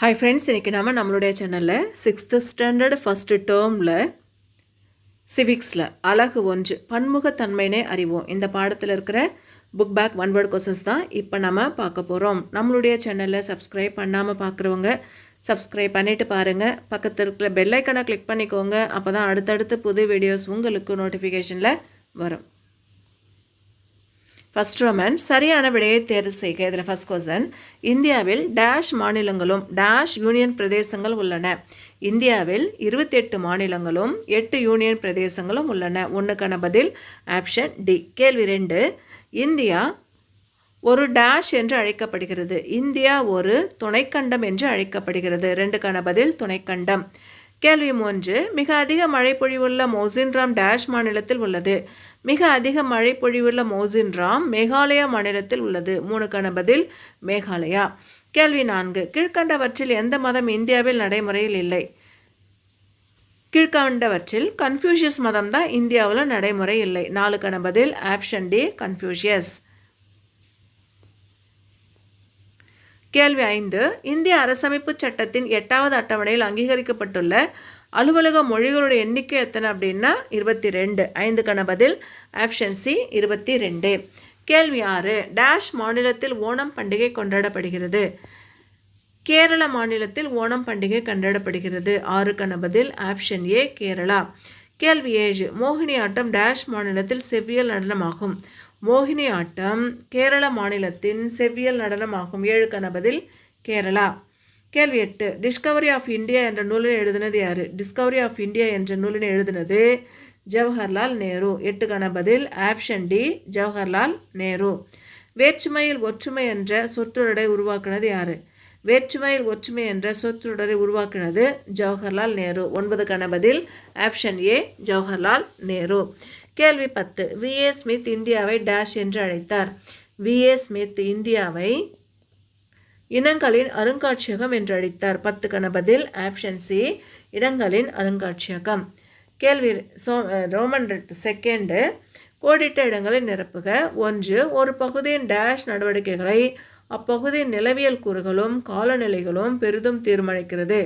Hi friends இன்றைக்கி நம்ம நம்மளுடைய சேனலில் சிக்ஸ்த்து ஸ்டாண்டர்ட் ஃபஸ்ட்டு டேர்மில் சிவிக்ஸில் அழகு ஒன்று பன்முகத்தன்மைனே அறிவோம். இந்த பாடத்தில் இருக்கிற book back one word questions தான் இப்போ நம்ம பார்க்க போகிறோம் நம்மளுடைய சேனலில் சப்ஸ்கிரைப் பண்ணாமல் பார்க்குறவங்க சப்ஸ்கிரைப் பண்ணிவிட்டு பாருங்கள் பக்கத்தில் இருக்கிற பெல்லைக்கனை கிளிக் பண்ணிக்கோங்க. அப்போ தான் அடுத்தடுத்து புது வீடியோஸ் உங்களுக்கு நோட்டிஃபிகேஷனில் வரும். ஃபர்ஸ்ட் ரோமன் சரியான விடையை தேர்வு செய்க. இதில் ஃபர்ஸ்ட் கொஸ்டன் இந்தியாவில் டேஷ் மாநிலங்களும் டேஷ் யூனியன் பிரதேசங்கள் உள்ளன. இந்தியாவில் இருபத்தெட்டு மாநிலங்களும் எட்டு யூனியன் பிரதேசங்களும் உள்ளன. ஒன்றுக்கான பதில் ஆப்ஷன் டி கேள்வி ரெண்டு. இந்தியா ஒரு டேஷ் என்று அழைக்கப்படுகிறது. இந்தியா ஒரு துணைக்கண்டம் என்று அழைக்கப்படுகிறது. ரெண்டுக்கான பதில் துணைக்கண்டம். கேள்வி மூன்று. மிக அதிக மழை பொழிவுள்ள மோசின்ராம் டேஷ் மாநிலத்தில் உள்ளது. மிக அதிக மழை பொழிவுள்ள மோசின்ராம் மேகாலயா மாநிலத்தில் உள்ளது. மூணுக்கான பதில் மேகாலயா. கேள்வி நான்கு. கீழ்கண்டவற்றில் எந்த மதம் இந்தியாவில் நடைமுறையில் இல்லை? கீழ்கண்டவற்றில் கன்ஃபியூஷியஸ் மதம் தான் இந்தியாவில் நடைமுறை இல்லை. நாலுக்கான பதில் ஆப்ஷன் டி கன்ஃபியூஷியஸ் கேள்வி ஐந்து இந்திய அரசமைப்பு சட்டத்தின் எட்டாவது அட்டவணையில் அங்கீகரிக்கப்பட்டுள்ள அலுவலக மொழிகளுடைய எண்ணிக்கை எத்தனை அப்படின்னா இருபத்தி ரெண்டு ஐந்துக்கான பதில் ஆப்ஷன் சி இருபத்தி ரெண்டு கேள்வி ஆறு டேஷ் மாநிலத்தில் ஓணம் பண்டிகை கொண்டாடப்படுகிறது. கேரள மாநிலத்தில் ஓணம் பண்டிகை கொண்டாடப்படுகிறது. ஆறுக்கான பதில் ஆப்ஷன் ஏ கேரளா. கேள்வி ஏழு மோகினி ஆட்டம் டேஷ் மாநிலத்தில் செவ்வியல் நடனமாகும். மோகினி ஆட்டம் கேரள மாநிலத்தின் செவ்வியல் நடனமாகும் ஏழு கணபதில் கேரளா. கேள்வி எட்டு. டிஸ்கவரி ஆஃப் இந்தியா என்ற நூலினை எழுதினது யார்? டிஸ்கவரி ஆஃப் இந்தியா என்ற நூலினை எழுதினது ஜவஹர்லால் நேரு. எட்டு கணபதில் ஆப்ஷன் டி ஜவஹர்லால் நேரு. வேற்றுமையில் ஒற்றுமை என்ற சொற்றொடரை உருவாக்குனது யார்? வேற்றுமையில் ஒற்றுமை என்ற சொற்றொடரை உருவாக்கினது ஜவஹர்லால் நேரு. ஒன்பது கணபதில் ஆப்ஷன் ஏ ஜவஹர்லால் நேரு. கேள்வி பத்து. வி. ஏ. ஸ்மித் இந்தியாவை டேஷ் என்று அழைத்தார். வி. ஏ. ஸ்மித் இந்தியாவை இனங்களின் அருங்காட்சியகம் என்று அழைத்தார். பத்து கணபதில் ஆப்ஷன் சி இடங்களின் அருங்காட்சியகம். கேள்வி சோ ரோமன் செகண்டு கோடிட்ட இடங்களை நிரப்புக. ஒன்று ஒரு பகுதியின் டேஷ் நடவடிக்கைகளை அப்பகுதியின் நிலவியல் கூறுகளும் காலநிலைகளும் பெரிதும் தீர்மானிக்கிறது.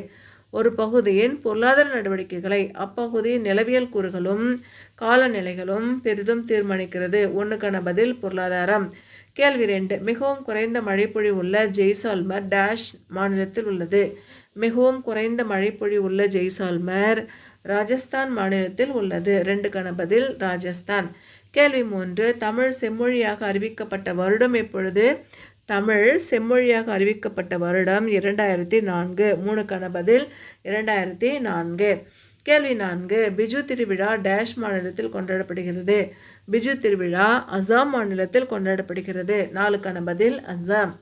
ஒரு பகுதியின் பொருளாதார நடவடிக்கைகளை அப்பகுதியின் நிலவியல் கூறுகளும் காலநிலைகளும் பெரிதும் தீர்மானிக்கிறது. ஒன்றுக்கான பதில் பொருளாதாரம். கேள்வி ரெண்டு. மிகவும் குறைந்த மழைப்பொழிவு உள்ள ஜெய்சால்மர் டேஷ் மாநிலத்தில் உள்ளது. மிகவும் குறைந்த மழைப்பொழிவு உள்ள ஜெய்சால்மர் ராஜஸ்தான் மாநிலத்தில் உள்ளது. ரெண்டுக்கான பதில் ராஜஸ்தான். கேள்வி மூன்று. தமிழ் செம்மொழியாக அறிவிக்கப்பட்ட வருடம் எப்பொழுது? தமிழ் செம்மொழியாக அறிவிக்கப்பட்ட வருடம் இரண்டாயிரத்தி நான்கு. மூணுக்கான பதில் இரண்டாயிரத்தி நான்கு. கேள்வி நான்கு பிஜு திருவிழா டேஷ் மாநிலத்தில் கொண்டாடப்படுகிறது. பிஜு திருவிழா அசாம் மாநிலத்தில் கொண்டாடப்படுகிறது. நாலுக்கான பதில் அசாம்.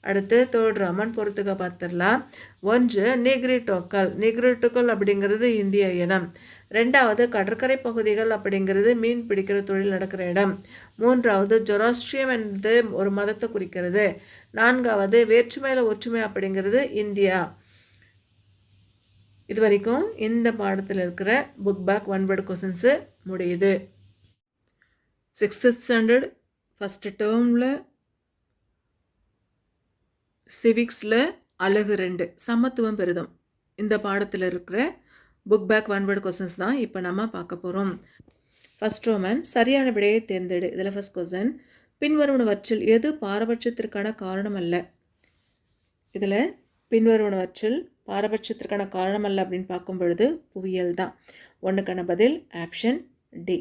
அடுத்து தேர்ட் ராமன் பொறுத்துக்க பார்த்துடலாம். ஒன்று நிக்ரிட்டோக்கல் நிக்ரிட்டோக்கல் அப்படிங்கிறது இந்திய இனம். ரெண்டாவது கடற்கரை பகுதிகள் அப்படிங்கிறது மீன் பிடிக்கிற தொழில் நடக்கிற இடம். மூன்றாவது ஜொராஸ்ட்ரியம் என்பது ஒரு மதத்தை குறிக்கிறது. நான்காவது வேற்றுமையில் ஒற்றுமை அப்படிங்கிறது இந்தியா. இது வரைக்கும் இந்த பாடத்தில் இருக்கிற book back one word questions முடியுது. சிக்ஸ்த்து ஸ்டாண்டர்ட் ஃபஸ்ட்டு டேர்மில் சிவிக்ஸில் அழகு ரெண்டு சமத்துவம் பெரிதும். இந்த பாடத்தில் இருக்கிற book back one word questions தான் இப்போ நம்ம பார்க்க போகிறோம் ஃபஸ்ட் ரோமன் சரியான விடையை தேர்ந்தெடு. இதில் ஃபஸ்ட் கொஸ்டின் பின்வருவனவற்றில் எது பாரபட்சத்திற்கான காரணம் அல்ல? இதில் பின்வருவனவற்றில் பாரபட்சத்திற்கான காரணம் அல்ல அப்படின்னு பார்க்கும் பொழுது புவியியல் தான். ஒன்றுக்கான பதில் ஆப்ஷன் டி.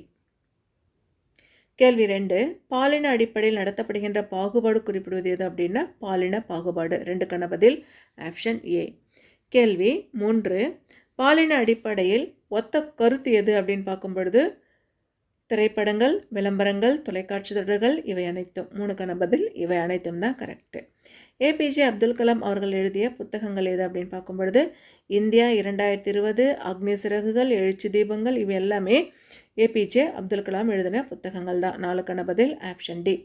கேள்வி ரெண்டு பாலின அடிப்படையில் நடத்தப்படுகின்ற பாகுபாடு குறிப்பிடுவது எது அப்படின்னா பாலின பாகுபாடு. ரெண்டுக்கான பதில் ஆப்ஷன் ஏ. கேள்வி மூன்று பாலின அடிப்படையில் ஒத்த கருத்து எது அப்படின்னு பார்க்கும் பொழுது திரைப்படங்கள் விளம்பரங்கள் தொலைக்காட்சி தொடர்கள் இவை அனைத்தும். மூணுக்கான பதில் இவை அனைத்தும் தான் கரெக்டு ஏபிஜே அப்துல் கலாம் அவர்கள் எழுதிய புத்தகங்கள் எது அப்படின்னு பார்க்கும் பொழுது இந்தியா இரண்டாயிரத்தி இருபது அக்னி சிறகுகள் எழுச்சி தீபங்கள் இவை எல்லாமே ஏபிஜே அப்துல் கலாம் எழுதின புத்தகங்கள் தான். நாலுக்கான பதில் ஆப்ஷன் டி.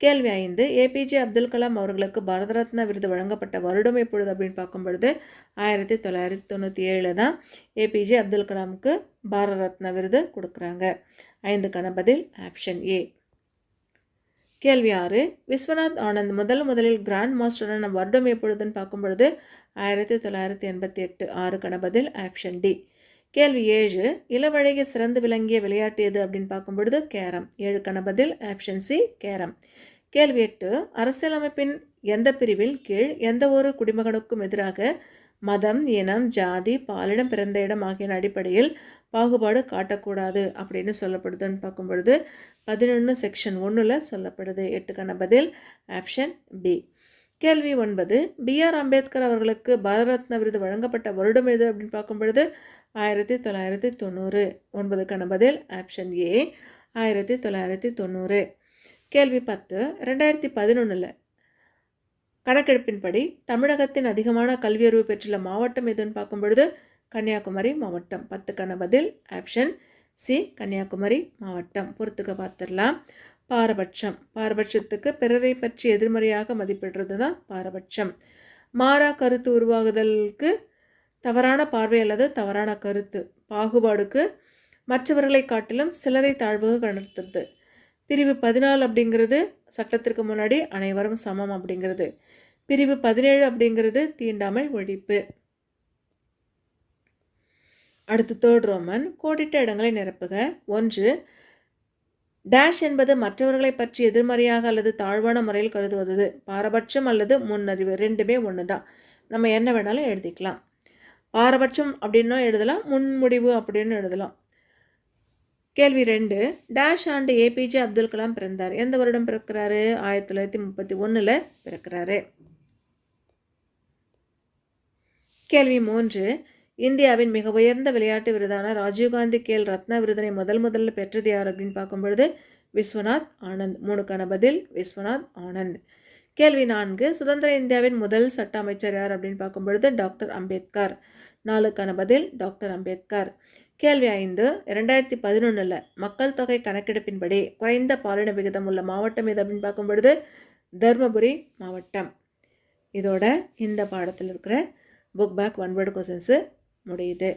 கேள்வி ஐந்து ஏபிஜே அப்துல் கலாம் அவர்களுக்கு பாரத ரத்னா விருது வழங்கப்பட்ட வருடம் எப்பொழுது அப்படின்னு பார்க்கும் பொழுது ஆயிரத்தி தொள்ளாயிரத்தி தொண்ணூற்றி ஏழில் தான் ஏபிஜே அப்துல் கலாமுக்கு பாரத ரத்னா விருது கொடுக்குறாங்க. ஐந்துக்கான பதில் ஆப்ஷன் ஏ. கேள்வி ஆறு விஸ்வநாத் ஆனந்த் முதல் முதலில் கிராண்ட் மாஸ்டரான வருடம் எப்பொழுதுன்னு பார்க்கும் பொழுது ஆயிரத்தி தொள்ளாயிரத்தி எண்பத்தி எட்டு ஆறுக்கான பதில் ஆப்ஷன் டி. கேள்வி ஏழு இளவழகி சிறந்து விளங்கிய விளையாட்டு எது அப்படின்னு பார்க்கும் பொழுது கேரம் ஏழுக்கான பதில் ஆப்ஷன் சி கேரம். கேள்வி எட்டு அரசியலமைப்பின் எந்த பிரிவில் கீழ் எந்த ஒரு குடிமகனுக்கும் எதிராக மதம் இனம் ஜாதி பாலிடம் பிறந்த இடம் ஆகிய அடிப்படையில் பாகுபாடு காட்டக்கூடாது அப்படின்னு சொல்லப்படுதுன்னு பார்க்கும் பொழுது பதினொன்று செக்ஷன் ஒன்றில் சொல்லப்படுது. எட்டுக்கான பதில் ஆப்ஷன் பி கேள்வி ஒன்பது பிஆர் அம்பேத்கர் அவர்களுக்கு பாரதரத்ன விருது வழங்கப்பட்ட வருடம் எது அப்படின்னு பார்க்கும் பொழுது ஆயிரத்தி தொள்ளாயிரத்தி தொண்ணூறு. ஒன்பதுக்கான பதில் ஆப்ஷன் ஏ ஆயிரத்தி தொள்ளாயிரத்தி தொண்ணூறு. கேள்வி பத்து ரெண்டாயிரத்தி பதினொன்றில் கணக்கெடுப்பின்படி தமிழகத்தின் அதிகமான கல்வியறிவு பெற்றுள்ள மாவட்டம் எதுன்னு பார்க்கும் பொழுது கன்னியாகுமரி மாவட்டம். பத்துக்கான பதில் ஆப்ஷன் சி கன்னியாகுமரி மாவட்டம். பொறுத்துக்க பார்த்துடலாம். பாரபட்சம். பாரபட்சத்துக்கு பிறரை பற்றி எதிர்மறையாக மதிப்பிடுறது தான் பாரபட்சம். மாறா கருத்து உருவாகுதலுக்கு தவறான பார்வை அல்லது தவறான கருத்து. பாகுபாடுக்கு மற்றவர்களை காட்டிலும் சிலரை தாழ்வாக கணர்த்துறது பிரிவு பதினாலு அப்படிங்கிறது சட்டத்திற்கு முன்னாடி அனைவரும் சமம் அப்படிங்கிறது. பிரிவு பதினேழு அப்படிங்கிறது தீண்டாமை ஒழிப்பு. அடுத்து தேர்ட் ரோமன் கோடிட்ட இடங்களை நிரப்புக. ஒன்று டேஷ் என்பது மற்றவர்களை பற்றி எதிர்மறையாக அல்லது தாழ்வான முறையில் கருதுவது பாரபட்சம் அல்லது முன்னறிவு ரெண்டுமே ஒன்று தான் நம்ம என்ன வேணாலும் எழுதிக்கலாம். பாரபட்சம் அப்படின்னும் எழுதலாம் முன்முடிவு அப்படின்னு எழுதலாம். கேள்வி ரெண்டு. டேஷ் ஆண்டு ஏபிஜே அப்துல் கலாம் பிறந்தார். எந்த வருடம் பிறக்கிறாரு? ஆயிரத்தி தொள்ளாயிரத்தி முப்பத்தி ஒன்றில் பிறக்கிறாரு. கேள்வி மூன்று. இந்தியாவின் மிக உயர்ந்த விளையாட்டு விருதான ராஜீவ்காந்தி கேல் ரத்னா விருதினை முதல் முதல்ல பெற்றது யார் அப்படின்னு பார்க்கும் பொழுது விஸ்வநாத் ஆனந்த். மூணுக்கான பதில் விஸ்வநாத் ஆனந்த். கேள்வி நான்கு சுதந்திர இந்தியாவின் முதல் சட்ட அமைச்சர் யார் அப்படின்னு பார்க்கும் பொழுது டாக்டர் அம்பேத்கர். நாலுக்கான பதில் டாக்டர் அம்பேத்கர். கேள்வி ஐந்து இரண்டாயிரத்தி பதினொன்றில் மக்கள் தொகை கணக்கெடுப்பின்படி குறைந்த பாலின விகிதம் உள்ள மாவட்டம் எது அப்படின்னு பார்க்கும் பொழுது மாவட்டம். இதோட இந்த பாடத்தில் இருக்கிற book back one word questions முடியுது